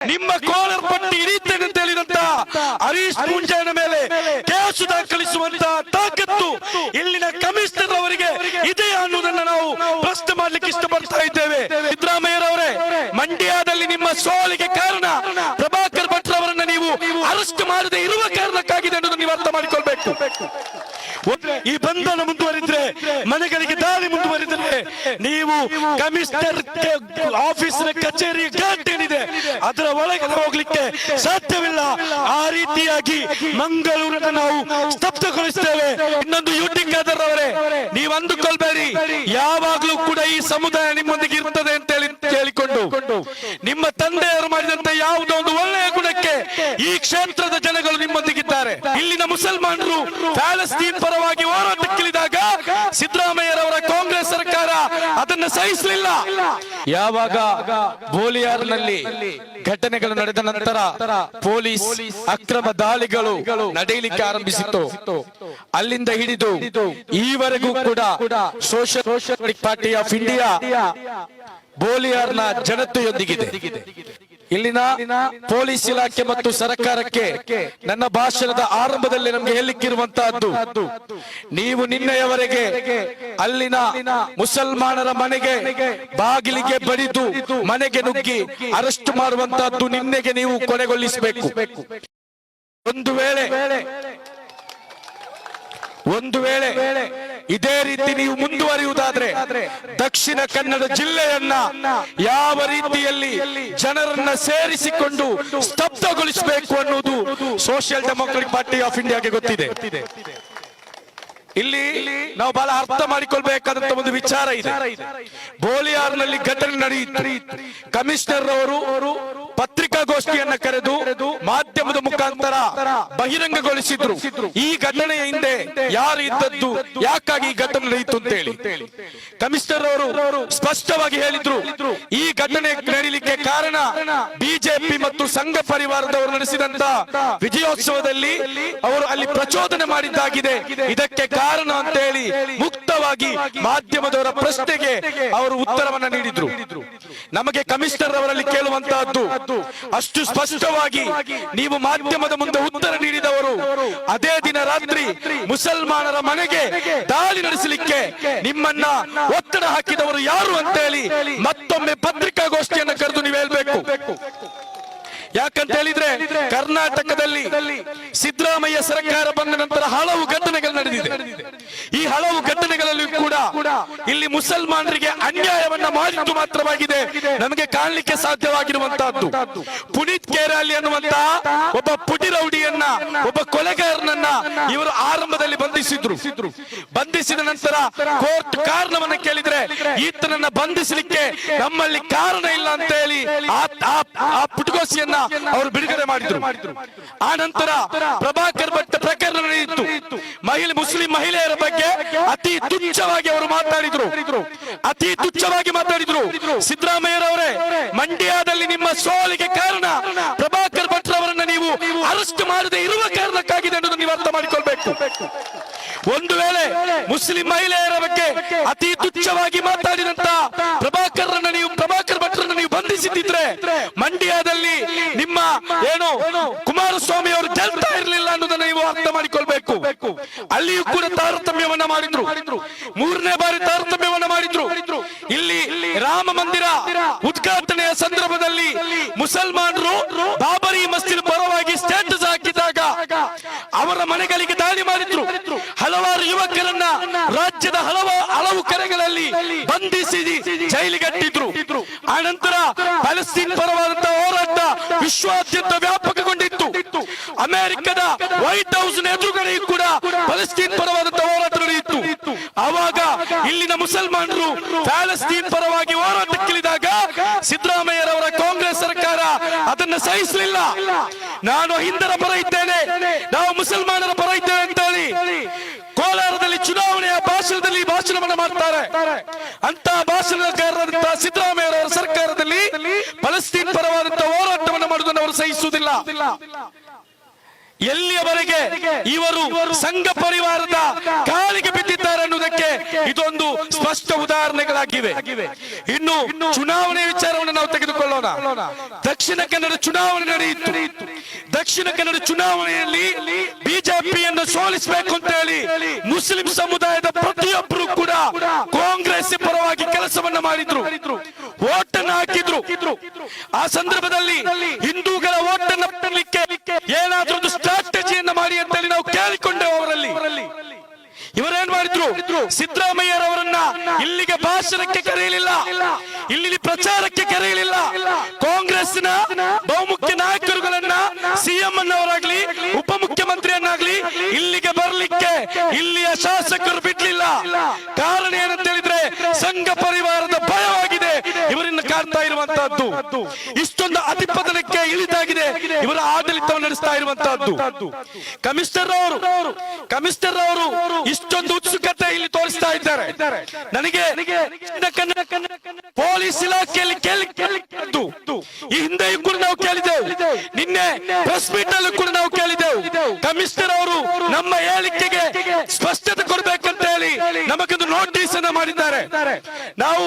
ನಿಮ್ಮ ಕೋಲರ್ ಪಟ್ಟಿ ಹಿಡಿಯುತ್ತೇನೆ ಅಂತ ಹೇಳಿದಂತ ಹರೀಶ್ ಮುಂಜಾನ ಮೇಲೆ ಕೇಸು ದಾಖಲಿಸುವಂತ ತಾಕತ್ತು ಇಲ್ಲಿನ ಕಮಿಷನರ್ ಅವರಿಗೆ ಇದೆ ಅನ್ನೋದನ್ನ ನಾವು ಪ್ರಶ್ನೆ ಮಾಡ್ಲಿಕ್ಕೆ ಇಷ್ಟಪಡ್ತಾ ಇದ್ದೇವೆ. ಸಿದ್ದರಾಮಯ್ಯರವರೇ ಮಂಡ್ಯದಲ್ಲಿ ನಿಮ್ಮ ಸೋಲಿಗೆ ಕಾರಣ ಪ್ರಭಾಕರ್ ಭಟ್ರ ಅವರನ್ನ ನೀವು ಅರೆಸ್ಟ್ ಮಾಡದೆ ಇರುವ ಕಾರಣಕ್ಕಾಗಿದೆ ಅನ್ನೋದನ್ನ ನೀವು ಅರ್ಥ ಮಾಡಿಕೊಳ್ಬೇಕು. ಈ ಬಂಧನ ಮುಂದುವರಿದ್ರೆ, ಮನೆಗಳಿಗೆ ದಾಳಿ ಮುಂದುವರಿದ್ರೆ, ನೀವು ಕಮಿಷನರ್ ಆಫೀಸಿನ ಕಚೇರಿ ಅದರ ಒಳಗೆ ಹೋಗ್ಲಿಕ್ಕೆ ಸಾಧ್ಯವಿಲ್ಲ. ಆ ರೀತಿಯಾಗಿ ಮಂಗಳೂರನ್ನ ನಾವು ಸ್ತಬ್ಧಗೊಳಿಸ್ತೇವೆ ಇನ್ನೊಂದು ಯೂಟಿಂಗ್ ಅವರೇ, ನೀವು ಅಂದುಕೊಳ್ಬೇಡಿ. ಯಾವಾಗ್ಲೂ ಕೂಡ ಈ ಸಮುದಾಯ ನಿಮ್ಮೊಂದಿಗೆ ಇರ್ತದೆ ಅಂತ ಹೇಳಿ ಹೇಳಿಕೊಂಡು ನಿಮ್ಮ ತಂದೆಯವರು ಮಾಡಿದಂತ ಯಾವುದೋ ಒಂದು ಒಳ್ಳೆಯ ಗುಣಕ್ಕೆ ಈ ಕ್ಷೇತ್ರದ ಜನಗಳು ನಿಮ್ಮೊಂದಿಗಿದ್ದಾರೆ. ಇಲ್ಲಿನ ಮುಸಲ್ಮಾನರು ಪ್ಯಾಲೆಸ್ತೀನ್ ಪರವಾಗಿ ಹೋರಾಟಕ್ಕಿಳಿದಾಗ ಸಿದ್ದರಾಮಯ್ಯರವರ ಕಾಂಗ್ರೆಸ್ ಸರ್ಕಾರ ಸಹಿಸಲಿಲ್ಲ ಯಾವಾಗ ಬೋಲಿಯಾರ್ನಲ್ಲಿ ಘಟನೆಗಳು ನಡೆದ ನಂತರ ಪೊಲೀಸ್ ಅಕ್ರಮ ದಾಳಿಗಳು ನಡೆಯಲಿಕ್ಕೆ ಆರಂಭಿಸಿತ್ತು. ಅಲ್ಲಿಂದ ಹಿಡಿದು ಈವರೆಗೂ ಕೂಡ ಸೋಷಿಯಲ್ ಪಾರ್ಟಿ ಆಫ್ ಇಂಡಿಯಾ ಬೋಲಿಯಾರ್ನ ಜನತೆಯೊಂದಿಗಿದೆ. ಇಲ್ಲಿನ ಪೊಲೀಸ್ ಇಲಾಖೆ ಮತ್ತು ಸರ್ಕಾರಕ್ಕೆ ನನ್ನ ಭಾಷಣದ ಆರಂಭದಲ್ಲಿ ನಮಗೆ ಹೇಳಲಿಕ್ಕಿರುವಂತಹದ್ದು ನೀವು ನಿನ್ನೆಯವರೆಗೆ ಅಲ್ಲಿನ ಮುಸಲ್ಮಾನರ ಮನೆಗೆ ಬಾಗಿಲಿಗೆ ಬಡಿದು ಮನೆಗೆ ನುಗ್ಗಿ ಅರೆಸ್ಟ್ ಮಾಡುವಂತಹದ್ದು ನಿನ್ನೆಗೆ ನೀವು ಕೊನೆಗೊಳಿಸಬೇಕು. ಒಂದು ವೇಳೆ ಒಂದು ವೇಳೆ ಇದೇ ರೀತಿ ನೀವು ಮುಂದುವರಿಯುವುದಾದ್ರೆ ದಕ್ಷಿಣ ಕನ್ನಡ ಜಿಲ್ಲೆಯನ್ನ ಯಾವ ರೀತಿಯಲ್ಲಿ ಜನರನ್ನ ಸೇರಿಸಿಕೊಂಡು ಸ್ತಬ್ಧಗೊಳಿಸಬೇಕು ಅನ್ನುವುದು ಸೋಷಿಯಲ್ ಡೆಮೋಕ್ರೆಟಿಕ್ ಪಾರ್ಟಿ ಆಫ್ ಇಂಡಿಯಾಗೆ ಗೊತ್ತಿದೆ. ಇಲ್ಲಿ ನಾವು ಬಹಳ ಅರ್ಥ ಮಾಡಿಕೊಳ್ಬೇಕಾದಂತ ಒಂದು ವಿಚಾರ ಇದೆ. ಬೋಲಿಯಾರ್ನಲ್ಲಿ ಘಟನೆ ನಡೆಯಿತು. ಕಮಿಷನರ್ ಅವರು ಪತ್ರಿಕಾಗೋಷ್ಠಿಯನ್ನ ಕರೆದು ಮಾಧ್ಯಮದ ಮುಖಾಂತರ ಬಹಿರಂಗಗೊಳಿಸಿದ್ರು. ಈ ಘಟನೆಯ ಹಿಂದೆ ಯಾರು ಇದ್ದದ್ದು, ಯಾಕಾಗಿ ಈ ಘಟನೆ ನಡೆಯಿತು ಅಂತ ಹೇಳಿ. ಕಮಿಷನರ್ ಅವರು ಸ್ಪಷ್ಟವಾಗಿ ಹೇಳಿದ್ರು, ಈ ಘಟನೆ ನಡೀಲಿಕ್ಕೆ ಕಾರಣ ಬಿಜೆಪಿ ಮತ್ತು ಸಂಘ ಪರಿವಾರದವರು ನಡೆಸಿದಂತ ವಿಜಯೋತ್ಸವದಲ್ಲಿ ಅವರು ಅಲ್ಲಿ ಪ್ರಚೋದನೆ ಮಾಡಿದ್ದಾಗಿದೆ. ಇದಕ್ಕೆ ಕಾರಣ ಅಂತ ಹೇಳಿ ಮುಕ್ತವಾಗಿ ಮಾಧ್ಯಮದವರ ಪ್ರಶ್ನೆಗೆ ಅವರು ಉತ್ತರವನ್ನ ನೀಡಿದ್ರು. ನಮಗೆ ಕಮಿಷನರ್ ಅವರಲ್ಲಿ ಕೇಳುವಂತಹದ್ದು ಅಷ್ಟು ಸ್ಪಷ್ಟವಾಗಿ ನೀವು ಮಾಧ್ಯಮದ ಮುಂದೆ ಉತ್ತರ ನೀಡಿದವರು. ಅದೇ ದಿನ ರಾತ್ರಿ ಮುಸಲ್ಮಾನರ ಮನೆಗೆ ದಾಳಿ ನಡೆಸಲಿಕ್ಕೆ ನಿಮ್ಮನ್ನ ಒತ್ತಡ ಹಾಕಿದವರು ಯಾರು ಅಂತ ಹೇಳಿ ಮತ್ತೊಮ್ಮೆ ಪತ್ರಿಕಾಗೋಷ್ಠಿಯನ್ನು ಕರೆದು ನೀವು ಹೇಳ್ಬೇಕು. ಯಾಕಂತ ಹೇಳಿದ್ರೆ ಕರ್ನಾಟಕದಲ್ಲಿ ಸಿದ್ದರಾಮಯ್ಯ ಸರ್ಕಾರ ಬಂದ ನಂತರ ಹಲವು ಘಟನೆಗಳು ನಡೆದಿದೆ. ಈ ಹಲವು ಘಟನೆಗಳಲ್ಲಿ ಕೂಡ ಇಲ್ಲಿ ಮುಸಲ್ಮಾನರಿಗೆ ಅನ್ಯಾಯವನ್ನ ಮಾಡಿದ್ದು ಮಾತ್ರವಾಗಿದೆ. ನಮಗೆ ಕಾಣಲಿಕ್ಕೆ ಸಾಧ್ಯವಾಗಿರುವಂತಹದ್ದು. ಪುನೀತ್ ಕೇರಾಲಿ ಅನ್ನುವಂತಹ ಒಬ್ಬ ಪುಟಿ ರೌಡಿಯನ್ನ, ಒಬ್ಬ ಕೊಲೆಗಾರನನ್ನ ಇವರು ಆರಂಭದಲ್ಲಿ ಬಂಧಿಸಿದ್ರು. ಬಂಧಿಸಿದ ನಂತರ ಕೋರ್ಟ್ ಕಾರಣವನ್ನ ಕೇಳಿದ್ರೆ ಈತನನ್ನ ಬಂಧಿಸಲಿಕ್ಕೆ ನಮ್ಮಲ್ಲಿ ಕಾರಣ ಇಲ್ಲ ಅಂತ ಹೇಳಿ ಆ- ಪುಟಗೋಸಿಯನ್ನ ಅವರು ಬಿಡುಗಡೆ ಮಾಡಿದ್ರು. ಆ ನಂತರ ಪ್ರಭಾಕರ್ ಭಟ್ ಪ್ರಕರಣ ನಡೆಯಿತು. ಮಹಿಳೆ, ಮುಸ್ಲಿಂ ಮಹಿಳೆಯರ ಬಗ್ಗೆ ಅತಿ ತುಚ್ಛವಾಗಿ ಅವರು ಮಾತಾಡಿದ್ರು ಅತಿ ತುಚ್ಛವಾಗಿ ಮಾತಾಡಿದ್ರು ಸಿದ್ದರಾಮಯ್ಯರವರೇ ಮಂಡ್ಯದಲ್ಲಿ ನಿಮ್ಮ ಸೋಲಿಗೆ ಕಾರಣ ಪ್ರಭಾಕರ್ ಭಟ್ ಅವರನ್ನ ನೀವು ಅರೆಸ್ಟ್ ಮಾಡದೆ ಇರುವ ಕಾರಣಕ್ಕಾಗಿದೆ ಎಂದು ನೀವು ಅರ್ಥ ಮಾಡಿಕೊಳ್ಬೇಕು. ಒಂದು ವೇಳೆ ಮುಸ್ಲಿಂ ಮಹಿಳೆಯರ ಬಗ್ಗೆ ಅತಿ ತುಚ್ಛವಾಗಿ ಮಾತಾಡಿದಂತ ಪ್ರಭಾಕರ್ ನೀವು ಪ್ರಭಾಕರ್ ಭಟ್ರನ್ನ ನೀವು ಬಂಧಿಸಿದ್ದಿದ್ರೆ ಮಂಡ್ಯದಲ್ಲಿ ನಿಮ್ಮ ಏನು ಅಲ್ಲಿಯೂ ಕೂಡ ತಾರತಮ್ಯವನ್ನ ಮಾಡಿದ್ರು. ಮೂರನೇ ಬಾರಿ ತಾರತಮ್ಯವನ್ನ ಮಾಡಿದ್ರು. ಇಲ್ಲಿ ರಾಮ ಮಂದಿರ ಉದ್ಘಾಟನೆಯ ಸಂದರ್ಭದಲ್ಲಿ ಮುಸಲ್ಮಾನರು ಬಾಬರಿ ಮಸ್ಜಿದ್ ಪರವಾಗಿ ಸ್ಟೇಟಸ್ ಹಾಕಿದಾಗ ಅವರ ಮನೆಗಳಿಗೆ ದಾಳಿ ಮಾಡಿದ್ರು. ಹಲವಾರು ಯುವಕರನ್ನ ರಾಜ್ಯದ ಹಲವು ಹಲವು ಕರೆಗಳಲ್ಲಿ ಬಂಧಿಸಿ ಜೈಲಿಗಟ್ಟಿದ್ರು. ಆ ನಂತರ ಪ್ಯಾಲೆಸ್ತೀನ್ ಪರವಾದಂತಹ ಹೋರಾಟ ವಿಶ್ವಾದ್ಯಂತ ವ್ಯಾಪಕಗೊಂಡಿತ್ತು. ಅಮೆರಿಕದ ವೈಟ್ ಹೌಸ್ ಎದುರುಗಡೆಯೂ ಕೂಡ ಪಲಸ್ತೀನ್ ಪರವಾದಂತಹ ಹೋರಾಟ ನಡೆಯಿತು ಆವಾಗ ಇಲ್ಲಿನ ಮುಸಲ್ಮಾನರು ಪ್ಯಾಲೆಸ್ತೀನ್ ಪರವಾಗಿ ಹೋರಾಟಕ್ಕಿಳಿದಾಗ ಸಿದ್ದರಾಮಯ್ಯರವರ ಕಾಂಗ್ರೆಸ್ ಸರ್ಕಾರ ಅದನ್ನು ಸಹಿಸಲಿಲ್ಲ. ನಾನು ಹಿಂದರ ಪರ ಇದ್ದೇನೆ, ನಾವು ಮುಸಲ್ಮಾನರ ಪರ ಇದ್ದೇವೆ ಅಂತ ಹೇಳಿ ಕೋಲಾರದಲ್ಲಿ ಚುನಾವಣೆಯ ಭಾಷಣದಲ್ಲಿ ಭಾಷಣವನ್ನು ಮಾಡ್ತಾರೆ. ಅಂತ ಭಾಷಣಕಾರರಂತ ಸಿದ್ದರಾಮಯ್ಯರವರ ಸರ್ಕಾರದಲ್ಲಿ ಪಲಸ್ತೀನ್ ಪರವಾದಂತಹ ಹೋರಾಟವನ್ನು ಮಾಡುವುದನ್ನು ಅವರು ಸಹಿಸುವುದಿಲ್ಲ. ಎಲ್ಲಿಯವರೆಗೆ ಇವರು ಸಂಘ ಪರಿವಾರದ ಕಾಲಿಗೆ ಬಿದ್ದಿದ್ದಾರೆ ಅನ್ನೋದಕ್ಕೆ ಇದೊಂದು ಸ್ಪಷ್ಟ ಉದಾಹರಣೆಗಳಾಗಿವೆ. ಇನ್ನು ಚುನಾವಣೆ ವಿಚಾರವನ್ನು ನಾವು ತೆಗೆದುಕೊಳ್ಳೋಣ. ದಕ್ಷಿಣ ಕನ್ನಡ ಚುನಾವಣೆ ನಡೆಯಿತು. ದಕ್ಷಿಣ ಕನ್ನಡ ಚುನಾವಣೆಯಲ್ಲಿ ಬಿಜೆಪಿಯನ್ನು ಸೋಲಿಸಬೇಕು ಅಂತ ಹೇಳಿ ಮುಸ್ಲಿಂ ಸಮುದಾಯದ ಪ್ರತಿಯೊಬ್ಬರು ಕೂಡ ಕಾಂಗ್ರೆಸ್ ಪರವಾಗಿ ಕೆಲಸವನ್ನ ಮಾಡಿದ್ರು. ಓಟನ್ನು ಹಾಕಿದ್ರು. ಆ ಸಂದರ್ಭದಲ್ಲಿ ಹಿಂದೂಗಳ ಓಟನ್ನು ಪಡೆಯಲಿಕ್ಕೆ ಏನಾದ್ರೂ ಒಂದು ಸ್ಟ್ರಾಟಜಿಯನ್ನ ಮಾಡಿ ಅಂತ ಹೇಳಿ ನಾವು ಕೇಳಿಕೊಂಡೆವು ಅವರಲ್ಲಿ ಇವರೇನ್ ಮಾಡಿದ್ರು ಸಿದ್ದರಾಮಯ್ಯರವರನ್ನ ಇಲ್ಲಿಗೆ ಭಾಷಣಕ್ಕೆ ಕರೆಯಲಿಲ್ಲ. ಇಲ್ಲಿ ಪ್ರಚಾರಕ್ಕೆ ಕರೆಯಲಿಲ್ಲ. ಕಾಂಗ್ರೆಸ್ನ ಬಹುಮುಖ್ಯ ನಾಯಕರುಗಳನ್ನ ಸಿಎಂ ಅನ್ನವರಾಗ್ಲಿ ಉಪಮುಖ್ಯಮಂತ್ರಿಯನ್ನಾಗ್ಲಿ ಇಲ್ಲಿಗೆ ಬರಲಿಕ್ಕೆ ಇಲ್ಲಿಯ ಶಾಸಕರು ಬಿಡ್ಲಿಲ್ಲ. ಕಾರಣ ಏನಂತ ಹೇಳಿದ್ರೆ ಸಂಘ ಪರಿವಾರದ ಭಯವಾಗಿದೆ. ಇವರನ್ನ ಕಾಣ್ತಾ ಇರುವಂತಹದ್ದು. ಇಷ್ಟೊಂದು ಅಧಿಪತನಕ್ಕೆ ಇಳಿದಾಗಿದೆ. ಇವರ ಆಡಳಿತವನ್ನು ನಡೆಸ್ತಾ ಇರುವಂತಹದ್ದು. ಕಮಿಷನರ್ ಅವರು ಕಮಿಷನರ್ ಅವರು ಇಷ್ಟೊಂದು ಉತ್ಸುಕತೆ ಇಲ್ಲಿ ತೋರಿಸ್ತಾ ಇದ್ದಾರೆ. ನನಗೆ ಪೊಲೀಸ್ ಇಲಾಖೆಯಲ್ಲಿ ಕೇಳಿ ಕೇಳಿದ್ದು. ಈ ಹಿಂದೆಯೂ ಕೂಡ ನಾವು ಕೇಳಿದೆವು ನಿನ್ನೆ ಪ್ರೆಸ್ ಮೀಟ್ ಅಲ್ಲೂ ಕೂಡ ನಾವು ಕೇಳಿದೆವು ಕಮಿಷನರ್ ಅವರು ನಮ್ಮ ಹೇಳಿಕೆಗೆ ಸ್ಪಷ್ಟತೆ ಕೊಡಬೇಕಂತ ಹೇಳಿ ನಮಗೊಂದು ನೋಟಿಸ್ ಅನ್ನ ಮಾಡಿದ್ದಾರೆ. ನಾವು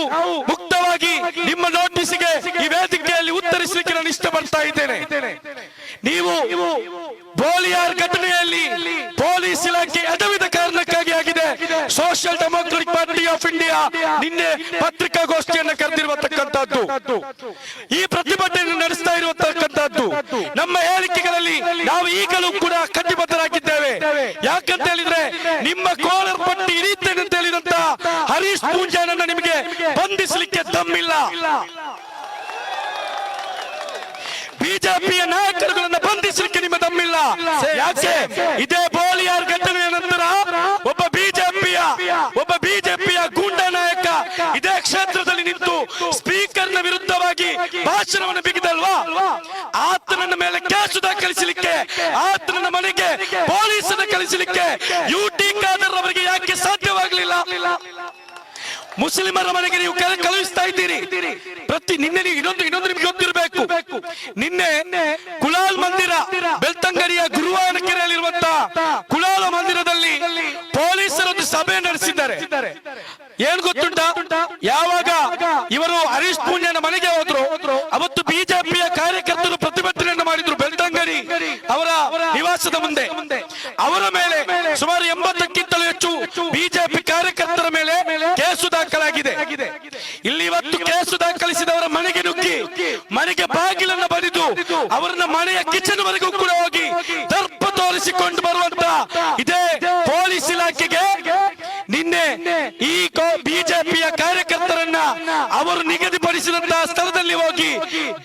ಮುಕ್ತವಾಗಿ ನಿಮ್ಮ ನೋಟಿಸ್ಗೆ ಈ ವೇದಿಕೆಯಲ್ಲಿ ಉತ್ತರಿಸಲಿಕ್ಕೆ ನಾನು ಇಷ್ಟಪಡ್ತಾ ಇದ್ದೇನೆ. ನೀವು ಬೋಲಿಯಾರ್ ಘಟನೆಯಲ್ಲಿ ಪೊಲೀಸ್ ಇಲಾಖೆ ಎಡವಿದ ಕಾರಣಕ್ಕಾಗಿ ಆಗಿದೆ. Social democratic party of India ನಿನ್ನೆ ಪತ್ರಿಕಾಗೋಷ್ಠಿಯನ್ನು ಕರೆದಿರುವಂತಕ್ಕಂಥದ್ದು. ಈ ಪ್ರತಿಭಟನೆ ನಡೆಸ್ತಾ ಇರುವಂತಕ್ಕಂಥದ್ದು. ನಮ್ಮ ಹೇಳಿಕೆಗಳಲ್ಲಿ ನಾವು ಈಗಲೂ ಕೂಡ ಕಟಿಬದ್ಧರಾಗಿದ್ದೇವೆ. ಯಾಕಂತ ಹೇಳಿದ್ರೆ ನಿಮ್ಮ ಕೋಲರ್ ಪಟ್ಟಿ ಹಿಡಿಯುತ್ತೇನೆ ಅಂತ ಹೇಳಿದಂತ ಹರೀಶ್ ಪೂಜಾನನ್ನ ನಿಮಗೆ ಬಂಧಿಸಲಿಕ್ಕೆ ದಮ್ಮಿಲ್ಲ. ಬಿಜೆಪಿಯ ನಾಯಕರುಗಳನ್ನ ಬಂಧಿಸಲಿಕ್ಕೆ ನಿಮ್ಮ ತಮ್ಮಿಲ್ಲ ಯಾಕೆ? ಇದೇ ಬೋಲಿಯಾರ್ ಘಟನೆಯ ನಂತರ ಒಬ್ಬ ಬಿಜೆಪಿಯ ಒಬ್ಬ ಬಿಜೆಪಿಯ ಗೂಂಡ ನಾಯಕ ಇದೇ ಕ್ಷೇತ್ರದಲ್ಲಿ ನಿಂತು ಸ್ಪೀಕರ್ನ ವಿರುದ್ಧವಾಗಿ ಭಾಷಣವನ್ನು ಬಿಗಿದಲ್ವಾ? ಆತನನ್ನ ಮೇಲೆ ಕೇಸು ದಾಖಲಿಸಲಿಕ್ಕೆ ಆತನ ಮನೆಗೆ ಪೊಲೀಸ್ ಕಳಿಸಲಿಕ್ಕೆ ಯು ಟಿ ಖಾದರ್ ಅವರಿಗೆ ಯಾಕೆ ಸಾಧ್ಯವಾಗಲಿಲ್ಲ? ಮುಸ್ಲಿಮರ ಮನೆಗೆ ನೀವು ಕಳುಹಿಸ್ತಾ ಇದ್ದೀರಿ. ಪ್ರತಿ ನಿನ್ನೆ ಇನ್ನೊಂದು ಇನ್ನೊಂದು ನಿಮ್ಗೆ ಗೊತ್ತಿರಬೇಕು ನಿನ್ನೆ ಕುಲಾಲ್ ಮಂದಿರ, ಬೆಳ್ತಂಗಡಿಯ ಗುರುವಾನಕೆರೆಯಲ್ಲಿರುವಂತ ಕುಲಾಲ ಮಂದಿರದಲ್ಲಿ ಪೊಲೀಸರೊಂದು ಸಭೆ ನಡೆಸಿದ್ದಾರೆ. ಏನ್ ಗೊತ್ತುಂಟ? ಯಾವಾಗ ಇವರು ಹರೀಶ್ ಪೂಣ್ಯನ ಮನೆಗೆ ಹೋದ್ರು, ಅವತ್ತು ಬಿಜೆಪಿಯ ಕಾರ್ಯಕರ್ತರು ಪ್ರತಿಭಟನೆಯನ್ನು ಮಾಡಿದ್ರು ಬೆಳ್ತಂಗಡಿ ಅವರ ನಿವಾಸದ ಮುಂದೆ. ಅವರ ಮೇಲೆ ಸುಮಾರು ಎಂಬತ್ತಕ್ಕಿಂತಲೂ ಹೆಚ್ಚು ಬಿಜೆಪಿ ಕಾರ್ಯಕರ್ತರ ಮೇಲೆ ಕೇಸು ದಾಖಲಾಗಿದೆ. ಇಲ್ಲಿ ಇವತ್ತು ಕೇಸು ದಾಖಲಿಸಿದವರ ಮನೆಗೆ ನುಗ್ಗಿ, ಮನೆಗೆ ಬಾಗಿಲನ್ನು ಬಡಿದು ಅವರನ್ನ ಮನೆಯ ಕಿಚನ್ ವರೆಗೂ ಕೂಡ ಹೋಗಿ ದರ್ಪ ತೋರಿಸಿಕೊಂಡು ಬರುವಂತ ಇದೇ ಪೊಲೀಸ್ ಇಲಾಖೆಗೆ ನಿನ್ನೆ ಈ ಬಿಜೆಪಿಯ ಕಾರ್ಯಕರ್ತರನ್ನ ಅವರು ನಿಗದಿಪಡಿಸಿದಂತಹ ಸ್ಥಳದಲ್ಲಿ ಹೋಗಿ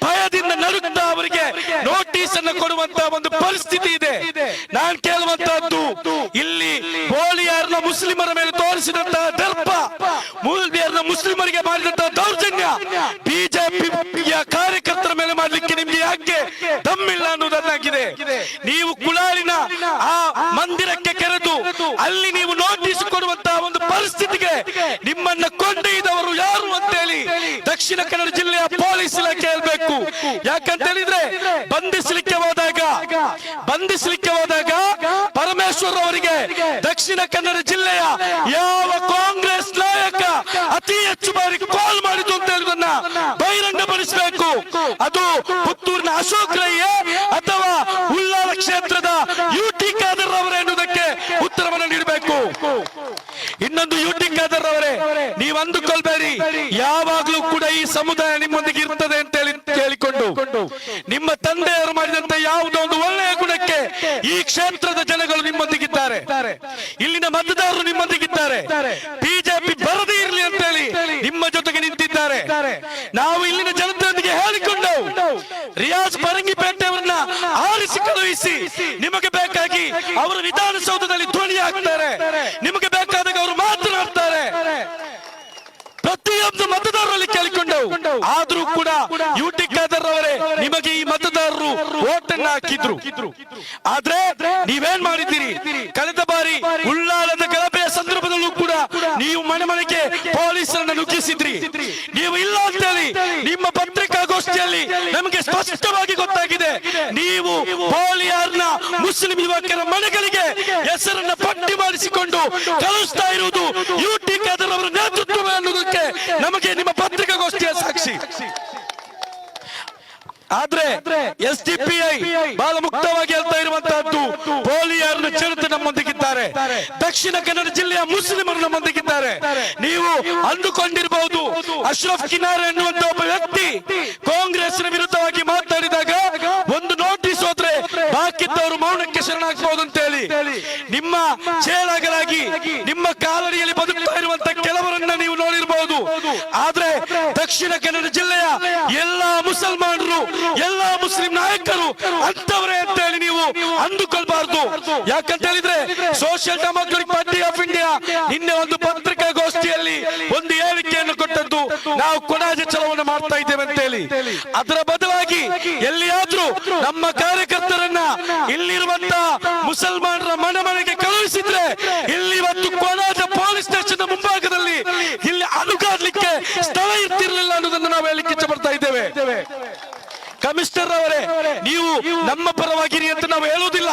ಭಯದಿಂದ ನಡುತ್ತಾ ಅವರಿಗೆ ನೋಟಿಸ್ ಅನ್ನು ಕೊಡುವಂತ ಒಂದು ಪರಿಸ್ಥಿತಿ ಇದೆ. ನಾನು ಕೇಳುವಂತಹದ್ದು, ಇಲ್ಲಿ ಹೋಳಿಯಾರ್ನ ಮುಸ್ಲಿಮರ ಮೇಲೆ ತೋರಿಸಿದಂತಹ ದರ್ಪ ಮುಸ್ಲಿಮರಿಗೆ ಮಾಡಿದಂತಹ ದೌರ್ಜನ್ಯ. ಬಿಜೆಪಿಯ ಕಾರ್ಯಕರ್ತರ ಮೇಲೆ ಮಾಡಲಿಕ್ಕೆ ನಿಮ್ಗೆ ಯಾಕೆ ತಮ್ಮಿಲ್ಲ ಅನ್ನೋದನ್ನಾಗಿದೆ ನೀವು ಕುಳಾಳಿನ ಆ ಮಂದಿರಕ್ಕೆ ಕರೆದು ಅಲ್ಲಿ ನೀವು ನೋಟಿಸ್ ಕೊಡುವಂತಹ ಒಂದು ಪರಿಸ್ಥಿತಿಗೆ ನಿಮ್ಮನ್ನ ಕೊಂಡೊಯ್ದವರು ಯಾರು ಅಂತ ಹೇಳಿ ದಕ್ಷಿಣ ಕನ್ನಡ ಜಿಲ್ಲೆಯ ಪೊಲೀಸ್ ಇಲಾಖೆ ಹೇಳ್ಬೇಕು. ಯಾಕಂತ ಹೇಳಿದ್ರೆ ಬಂಧಿಸಲಿಕ್ಕೆ ಹೋದಾಗ ಬಂಧಿಸಲಿಕ್ಕೆ ಹೋದಾಗ ಪರಮೇಶ್ವರ್ ಅವರಿಗೆ ದಕ್ಷಿಣ ಕನ್ನಡ ಜಿಲ್ಲೆಯ ಯಾವ ಕಾಂಗ್ರೆಸ್ ನಾಯಕ ಅತಿ ಹೆಚ್ಚು ಬಾರಿ ಕಾಲ್ ಮಾಡಿದ್ದು ಅಂತ ಹೇಳುವುದನ್ನ ಬಹಿರಂಗಪಡಿಸಬೇಕು ಅದು ಪುತ್ತೂರಿನ ಅಶೋಕ್ ಅಥವಾ ಉಳ್ಳಾಲ ಕ್ಷೇತ್ರದ ಯು ಟಿ ಖಾದರ್ ಅವರೇ ಎನ್ನುವುದಕ್ಕೆ ಉತ್ತರವನ್ನು ನೀಡಬೇಕು. ಇನ್ನೊಂದು ಯು ಟಿ ಖಾದರ್ ಅವರೇ ನೀವು ಅಂದುಕೊಳ್ಬೇಡಿ ಯಾವಾಗ್ಲೂ ಕೂಡ ಈ ಸಮುದಾಯ ನಿಮ್ಮೊಂದಿಗೆ ಇರ್ತದೆ ಅಂತ ಹೇಳಿ ಕೇಳಿಕೊಂಡು. ನಿಮ್ಮ ತಂದೆಯವರು ಮಾಡಿದಂತ ಯಾವುದೋ ಒಂದು ಒಳ್ಳೆಯ ಈ ಕ್ಷೇತ್ರದ ಜನಗಳು ನಿಮ್ಮೊಂದಿಗಿದ್ದಾರೆ. ಇಲ್ಲಿನ ಮತದಾರರು ನಿಮ್ಮೊಂದಿಗಿದ್ದಾರೆ. ಬಿಜೆಪಿ ಬರದೇ ಇರಲಿ ಅಂತ ಹೇಳಿ ನಿಮ್ಮ ಜೊತೆಗೆ ನಿಂತಿದ್ದಾರೆ. ನಾವು ಇಲ್ಲಿನ ಜನತೆಯೊಂದಿಗೆ ಹೇಳಿಕೊಂಡು ರಿಯಾಜ್ ಪರಂಗಿಪೇಟೆಯವರನ್ನ ಆರಿಸಿ ಕಳುಹಿಸಿ ನಿಮಗೆ ಬೇಕಾಗಿ ಅವರು ವಿಧಾನಸೌಧದಲ್ಲಿ ಧ್ವನಿ ಹಾಕ್ತಾರೆ ನಿಮಗೆ ಬೇಕಾದಾಗ ಅವರು ಮಾತನಾಡ್ತಾರೆ. ಪ್ರತಿಯೊಂದು ಮತದಾರರಲ್ಲಿ ಕೇಳಿಕೊಂಡವು. ಆದ್ರೂ ಕೂಡ ಯುಟಿ ಖಾದರ್ ಅವರೇ, ನಿಮಗೆ ಈ ಮತದಾರರು ಓಟನ್ನ ಹಾಕಿದ್ರು. ಆದ್ರೆ ನೀವೇನ್ ಮಾಡಿದ್ದೀರಿ? ಕಳೆದ ಬಾರಿ ಉಳ್ಳಾಲದ ಗಲಭೆಯ ಸಂದರ್ಭದಲ್ಲೂ ಕೂಡ ನೀವು ಮನೆ ಮನೆಗೆ ಪೊಲೀಸರನ್ನ ನುಗ್ಗಿಸಿದ್ರಿ. ನೀವು ಇಲ್ಲ ಅಂತ ಹೇಳಿ ನಿಮ್ಮ ಪತ್ರಿಕಾಗೋಷ್ಠಿ ಪತ್ರಿಕಾಗೋಷ್ಠಿಯಲ್ಲಿ ನಮಗೆ ಸ್ಪಷ್ಟವಾಗಿ ಗೊತ್ತಾಗಿದೆ. ನೀವು ಪೋಲಿಯಾರ್ನ ಮುಸ್ಲಿಂ ಯುವಕರ ಮನೆಗಳಿಗೆ ಹೆಸರನ್ನ ಪಟ್ಟಿ ಮಾಡಿಸಿಕೊಂಡು ಕಳಿಸ್ತಾ ಇರುವುದು ಯು ಟಿ ಖಾದರ್ ಅವರ ನೇತೃತ್ವ ಅನ್ನೋದಕ್ಕೆ ನಮಗೆ ನಿಮ್ಮ ಪತ್ರಿಕಾಗೋಷ್ಠಿಯ ಸಾಕ್ಷಿ. ಆದ್ರೆ ಎಸ್ ಡಿ ಪಿ ಐ ಬಹಳ ಮುಕ್ತವಾಗಿ ಹೇಳ್ತಾ ಇರುವಂತಹದ್ದು ಚಿರತೆ ನಮ್ಮೊಂದಿಗಿದ್ದಾರೆ. ದಕ್ಷಿಣ ಕನ್ನಡ ಜಿಲ್ಲೆಯ ಮುಸ್ಲಿಮರು ನಮ್ಮೊಂದಿಗಿದ್ದಾರೆ. ನೀವು ಅಂದುಕೊಂಡಿರಬಹುದು ಅಶ್ರಫ್ ಕಿನಾರ್ ಎನ್ನುವಂತ ಒಬ್ಬ ವ್ಯಕ್ತಿ ಕಾಂಗ್ರೆಸ್ನ ವಿರುದ್ಧವಾಗಿ ಮಾತಾಡಿದಾಗ ಒಂದು ನೋಟಿಸ್ ಹೋದ್ರೆ ಬಾಕಿದ್ದವರು ಮೌನಕ್ಕೆ ಶರಣಾಗಬಹುದು ಅಂತ ಹೇಳಿ ನಿಮ್ಮ ಚೇಳಾಗಲಾಗಿ ನಿಮ್ಮ ಕಾಲಡಿಯಲ್ಲಿ ದಕ್ಷಿಣ ಕನ್ನಡ ಜಿಲ್ಲೆಯ ಎಲ್ಲಾ ಮುಸಲ್ಮಾನರು, ಎಲ್ಲಾ ಮುಸ್ಲಿಂ ನಾಯಕರು ಅಂತವರೇ ಅಂತ ಹೇಳಿ ನೀವು ಅಂದುಕೊಳ್ಬಾರ್ದು. ಯಾಕಂತ ಹೇಳಿದ್ರೆ social democratic party of India ನಿನ್ನೆ ಒಂದು ಪತ್ರಿಕಾಗೋಷ್ಠಿಯಲ್ಲಿ ಒಂದು ಹೇಳಿಕೆಯನ್ನು ಕೊಟ್ಟದ್ದು ನಾವು ಕೊಡಾಜ ಚಲವನ್ನು ಮಾಡ್ತಾ ಇದ್ದೇವೆ ಅಂತ ಹೇಳಿ. ಅದರ ಬದಲಾಗಿ ಎಲ್ಲಿಯಾದ್ರೂ ನಮ್ಮ ಕಾರ್ಯಕರ್ತರನ್ನ ಇಲ್ಲಿರುವಂತ ಮುಸಲ್ಮಾನರ ಮನೆ ಮನೆಗೆ ಕಳುಹಿಸಿದ್ರೆ ಇಲ್ಲಿ ಇವತ್ತು ಕೊಡಾಜ ಪೊಲೀಸ್ ಸ್ಟೇಷನ್ ಮುಂಭಾಗದಲ್ಲಿ ಇಲ್ಲಿ ಅನುಗಾಡ್ಲಿಕ್ಕೆ ಸ್ಥಳ ಇರ್ತಿರ್ಲಿಲ್ಲ ಅನ್ನೋದನ್ನು ನಾವು ಹೇಳಿಕ್ಕೆ ಇಚ್ಛೆ ಪಡ್ತಾ ಇದ್ದೇವೆ. ಕಮಿಷನರ್ ಅವರೇ, ನೀವು ನಮ್ಮ ಪರವಾಗಿರಿ ಅಂತ ನಾವು ಹೇಳುವುದಿಲ್ಲ.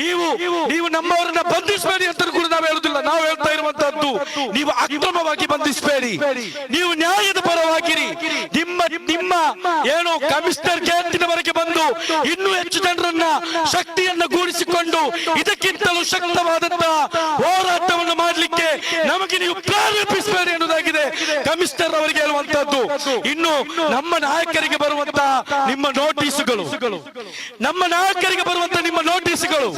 ನೀವು ನೀವು ನಮ್ಮವರನ್ನ ಬಂಧಿಸಬೇಡಿ ಅಂತ ಕೂಡ ನಾವು ಹೇಳುದಿಲ್ಲ ನಾವು ಹೇಳ್ತಾ ಇರುವಂತಹದ್ದು, ನೀವು ಅಕ್ರಮವಾಗಿ ಬಂಧಿಸಬೇಡಿ. ನೀವು ನ್ಯಾಯದ ಪರವಾಗಿರಿ. ನಿಮ್ಮ ನಿಮ್ಮ ಏನು ಕಮಿಷನರ್ ಕ್ಯಾಂಟಿನವರೆಗೆ ಬಂದು ಇನ್ನೂ ಹೆಚ್ಚು ಜನರನ್ನ, ಶಕ್ತಿಯನ್ನ ಗೂಡಿಸಿಕೊಂಡು ಇದಕ್ಕಿಂತಲೂ ಶಕ್ತವಾದಂತಹ ಹೋರಾಟವನ್ನು ಮಾಡಲಿಕ್ಕೆ ನಮಗೆ ನೀವು ಪ್ರೇರೇಪಿಸಬೇಡಿ ಕಮಿಷನರ್ ಅವರಿಗೆ ಹೇಳುವಂತದ್ದು, ಇನ್ನು ನಮ್ಮ ನಾಯಕರಿಗೆ ಬರುವಂತ ನಿಮ್ಮ ನೋಟಿಸ್ಗಳು. ನಮ್ಮ ನಾಯಕರಿಗೆ ಬರುವಂತ ನಿಮ್ಮ ನೋಟಿಸ್ಗಳು.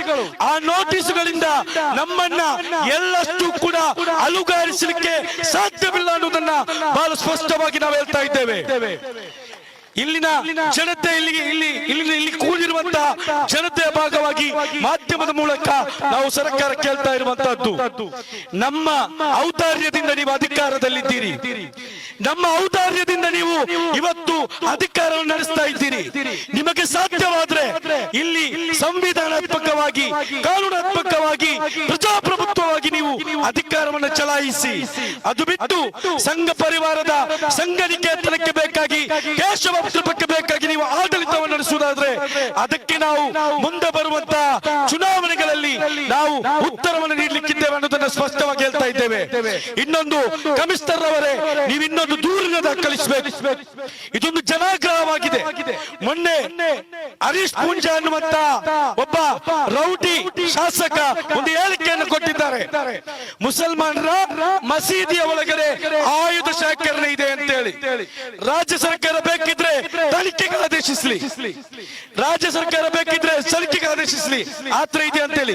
ಆ ನೋಟಿಸ್ಗಳಿಂದ ನಮ್ಮನ್ನ ಎಲ್ಲಷ್ಟು ಕೂಡ ಅಲುಗಾರಿಸಲಿಕ್ಕೆ ಸಾಧ್ಯವಿಲ್ಲ ಅನ್ನೋದನ್ನ ಬಹಳ ಸ್ಪಷ್ಟವಾಗಿ ನಾವು ಹೇಳ್ತಾ ಇದ್ದೇವೆ. ಇಲ್ಲಿನ ಜನತೆ ಇಲ್ಲಿ ಇಲ್ಲಿ ಇಲ್ಲಿ ಇಲ್ಲಿ ಕೂಡಿರುವಂತಹ ಜನತೆಯ ಭಾಗವಾಗಿ ಮಾಧ್ಯಮದ ಮೂಲಕ ನಾವು ಸರ್ಕಾರ ಕೇಳ್ತಾ ಇರುವಂತಹದ್ದು. ನಮ್ಮ ಔದಾರ್ಯದಿಂದ ನೀವು ಅಧಿಕಾರದಲ್ಲಿದ್ದೀರಿ. ನಮ್ಮ ಔದಾರ್ಯದಿಂದ ನೀವು ಇವತ್ತು ಅಧಿಕಾರವನ್ನು ನಡೆಸ್ತಾ ಇದ್ದೀರಿ. ನಿಮಗೆ ಸಾಧ್ಯವಾದ್ರೆ ಇಲ್ಲಿ ಸಂವಿಧಾನಾತ್ಮಕವಾಗಿ, ಕಾನೂನಾತ್ಮಕವಾಗಿ, ಪ್ರಜಾಪ್ರಭುತ್ವವಾಗಿ ನೀವು ಅಧಿಕಾರವನ್ನು ಚಲಾಯಿಸಿ. ಅದು ಬಿಟ್ಟು ಸಂಘ ಪರಿವಾರದ ಸಂಘ ನಿಕೇತನಕ್ಕೆ ಬೇಕಾಗಿ ಕೇಶವ ಬೇಕಾಗಿ ಅದಕ್ಕೆ ನಾವು ಮುಂದೆ ಬರುವಂತ ಚುನಾವಣೆಗಳಲ್ಲಿ ನಾವು ಉತ್ತರವನ್ನು ನೀಡಲಿಕ್ಕಿದ್ದೇವೆ ಅನ್ನೋದನ್ನು ಸ್ಪಷ್ಟವಾಗಿ ಇನ್ನೊಂದು ಕಮಿಷನರ್ ಅವರೇ ನೀವು ಇನ್ನೊಂದು ದೂರಿನ ದಾಖಲಿಸಬೇಕು ಇದೊಂದು ಜನಾಗ್ರಹವಾಗಿದೆ ಮೊನ್ನೆ ಹರೀಶ್ ಪೂಂಜಾ ಅನ್ನುವಂತ ಒಬ್ಬ ರೌಟಿ ಶಾಸಕ ಒಂದು ಹೇಳಿಕೆಯನ್ನು ಕೊಟ್ಟಿದ್ದಾರೆ. ಮುಸಲ್ಮಾನರ ಮಸೀದಿಯ ಒಳಗಡೆ ಆಯುಧ ಶೇಖರಣೆ ಇದೆ ಅಂತ ಹೇಳಿ ರಾಜ್ಯ ಸರ್ಕಾರ ಬೇಕಿದ್ರೆ ತನಿಖೆಗೆ ಆದೇಶಿಸಲಿ. ರಾಜ್ಯ ಸರ್ಕಾರ ಬೇಕಿದ್ರೆ ತನಿಖೆಗೆ ಆದೇಶಿಸಲಿ. ಆತ್ರ ಇದೆ ಅಂತ ಹೇಳಿ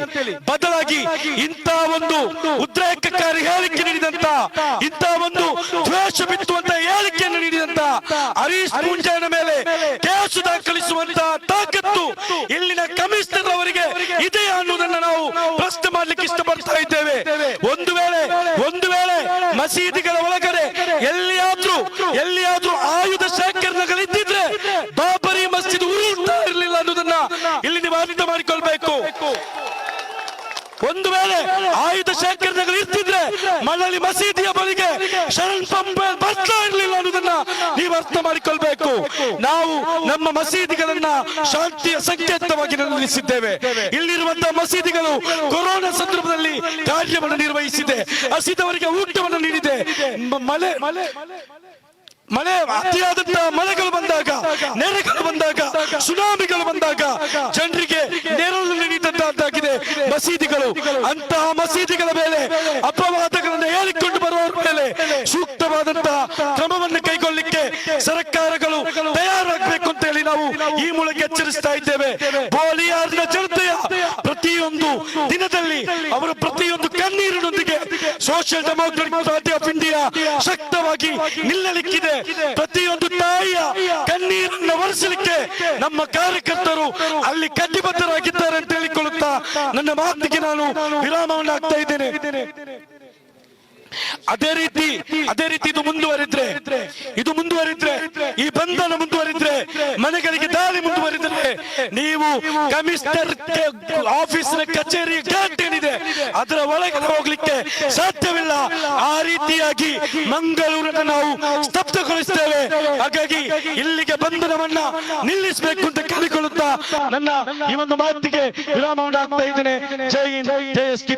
ಬದಲಾಗಿ ಇಂತಹ ಒಂದು ಉದ್ರೇಕಕಾರಿ ಹೇಳಿಕೆ ನೀಡಿದಂತ ಇಂಥ ಒಂದು ದ್ವೇಷ ಬಿತ್ತುವಂತ ಹೇಳಿಕೆಯನ್ನು ನೀಡಿದಂತ ಹರೀಶ್ ಪೂಂಜಾನ ಮೇಲೆ ಕೇಸು ದಾಖಲಿಸುವಂತ ತಾಕತ್ತು ಇಲ್ಲಿನ ಕಮಿಷನರ್ ಅವರಿಗೆ ಇದೆ ಅನ್ನೋದನ್ನ ನಾವು ಪ್ರಶ್ನೆ ಮಾಡ್ಲಿಕ್ಕೆ ಇಷ್ಟಪಡ್ತಾ ಇದ್ದೇವೆ. ಒಂದು ವೇಳೆ ಒಂದು ವೇಳೆ ಮಸೀದಿಗಳ ಒಳಗಡೆ ಎಲ್ಲಿಯಾದ್ರೂ ಎಲ್ಲಿಯಾದ್ರೂ ಆಯುಧ ಶೇಖರಣೆಗಳಿದ್ದಿದ್ರೆ ಬಾಬರಿ ಮಸ್ಜಿದ್ ಉರುಳ್ತಾ ಇರಲಿಲ್ಲ ಅನ್ನೋದನ್ನ ಇಲ್ಲಿ ನೀವು ಅರ್ಥ ಮಾಡಿಕೊಳ್ಬೇಕು. ಒಂದು ವೇಳೆ ಆಯುಧ ಶೇಖರಣೆಗಳು ಇರ್ತಿದ್ರೆ ಮಳಲಿ ಮಸೀದಿಯ ಬಳಿಗೆ ಶರಣ್ ಪಂಪ ಬರ್ತಾ ಇರಲಿಲ್ಲ ಅನ್ನೋದನ್ನ ನೀವು ಅರ್ಥ ಮಾಡಿಕೊಳ್ಬೇಕು. ನಾವು ನಮ್ಮ ಮಸೀದಿಗಳನ್ನ ಶಾಂತಿಯ ಸಂಕೇತವಾಗಿ ನಿಲ್ಲಿಸಿದ್ದೇವೆ ಇಲ್ಲಿರುವಂತಹ ಮಸೀದಿಗಳು ಕೊರೋನಾ ಸಂದರ್ಭದಲ್ಲಿ ಕಾರ್ಯವನ್ನು ನಿರ್ವಹಿಸಿದೆ. ಹಸಿದವರಿಗೆ ಊಟವನ್ನು ನೀಡಿದೆ. ಮಲೆ ಮಳೆ ಮಳೆ ಮಳೆ ಅತಿಯಾದಂತಹ ಮಳೆಗಳು ಬಂದಾಗ ನೆರೆಗಳು ಬಂದಾಗ ಸುನಾಮಿಗಳು ಬಂದಾಗ ಜನರಿಗೆ ನೆರಳು ನೀಡಿದಂತಾಗಿದೆ. ಮಸೀದಿಗಳು ಅಂತಹ ಮಸೀದಿಗಳ ಮೇಲೆ ಅಪವಾದಗಳನ್ನು ಹೇಳಿಕೊಂಡು ಬರುವವರ ಮೇಲೆ ಸೂಕ್ತವಾದಂತಹ ಕ್ರಮವನ್ನು ಕೈಗೊಳ್ಳಿಕ್ಕೆ ಸರ್ಕಾರಗಳು ತಯಾರಾಗಬೇಕು ಅಂತ ಹೇಳಿ ನಾವು ಈ ಮೂಲಕ ಎಚ್ಚರಿಸ್ತಾ ಇದ್ದೇವೆ. ಬೋಲಿಯಾರ್ನ ಜನತೆಯ ಪ್ರತಿಯೊಂದು ದಿನದಲ್ಲಿ ಅವರ ಪ್ರತಿಯೊಂದು ಕಣ್ಣೀರಿನೊಂದಿಗೆ social democratic party of India ಶಕ್ತವಾಗಿ ನಿಲ್ಲಲಿಕ್ಕಿದೆ. ಪ್ರತಿಯೊಂದು ತಾಯಿಯ ಕಣ್ಣೀರನ್ನು ಒರೆಸಲಿಕ್ಕೆ ನಮ್ಮ ಕಾರ್ಯಕರ್ತರು ಅಲ್ಲಿ ಕಟ್ಟಿಬದ್ಧರಾಗಿದ್ದಾರೆ ಅಂತ ಹೇಳಿಕೊಳ್ಳುತ್ತಾ ನನ್ನ ಮಾತಿಗೆ ನಾನು ವಿರಾಮವನ್ನು ಆಗ್ತಾ ಇದ್ದೇನೆ. ಅದೇ ರೀತಿ ಅದೇ ರೀತಿ ಇದು ಮುಂದುವರಿದ್ರೆ ಇದು ಮುಂದುವರಿದ್ರೆ, ಈ ಬಂಧನ ಮುಂದುವರಿದ್ರೆ, ಮನೆಗಳಿಗೆ ದಾಳಿ ಮುಂದುವರಿದ್ರೆ, ನೀವು ಕಮಿಷನರ್ ಆಫೀಸ್ ಕಚೇರಿ ಗೇಟ್ ಏನಿದೆ, ಅದರ ಒಳಗೆ ಹೋಗ್ಲಿಕ್ಕೆ ಸಾಧ್ಯವಿಲ್ಲ. ಆ ರೀತಿಯಾಗಿ ಮಂಗಳೂರನ್ನು ನಾವು ಸ್ತಬ್ಧಗೊಳಿಸ್ತೇವೆ. ಹಾಗಾಗಿ ಇಲ್ಲಿಗೆ ಬಂಧನವನ್ನ ನಿಲ್ಲಿಸಬೇಕು ಅಂತ ಕೇಳಿಕೊಳ್ಳುತ್ತಾ ನನ್ನ ಈ ಒಂದು ಮಾತಿಗೆ ವಿರಾಮ ಉಂಟಾಗ್ತಾ ಇದ್ದೇನೆ. Jai Hind, Jai S P